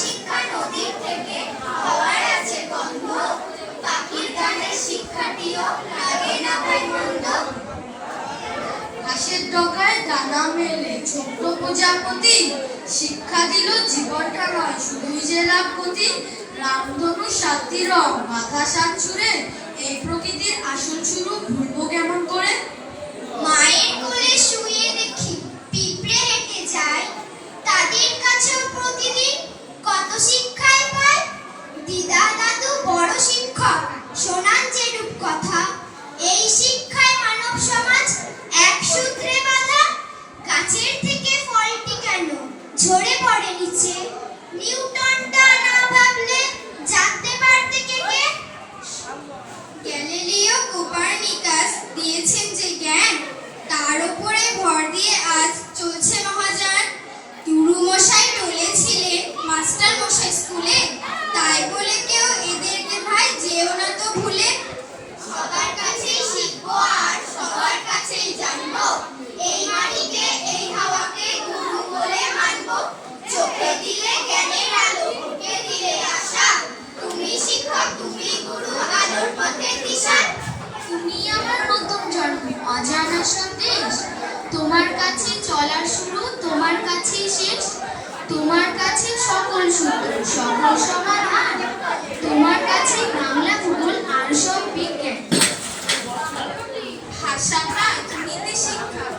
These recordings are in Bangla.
শিক্ষা নদীর থেকে শিক্ষা দিল জীবনটা নয়, শুধুই যে লাভপতি রামধনু শান্তি রং, মাথা সাত ছুড়ে এই প্রকৃতির আসল শুরু ভুলবো কেমন করে? কত শিক্ষাই পায়? দিদা দাদু বড় শিক্ষক শোনান যেরূপ কথা। এই শিক্ষায় মানব সমাজ এক সূত্রে বাঁধা। গাছের থেকে ফলটি কেন ঝরে পড়ে নিচে? নিউটনটা ভুলে সবার কাছেই আর সবার এই মাটিকে এই হাওয়াকে গুরু বলে চোখে দিলে জ্ঞানের আলো দিলে আশা। তুমি শিক্ষক, তুমি গুরু, আলোর পথে দিশা। তুমি আমার জন্ম অজানা সন্দেশ। তোমার কাছে চলার শুরু, তোমার কাছেই শেষ। তোমার কাছে সকল সূত্র সকল সমাধান তোমার কাছে বাংলা ভূগোল আর সব বিজ্ঞান ভাষা নয় নীতি শিক্ষা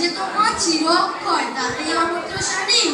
যে তোমার চির অক্ষয় তাতেই অমূল্য স্বাধীন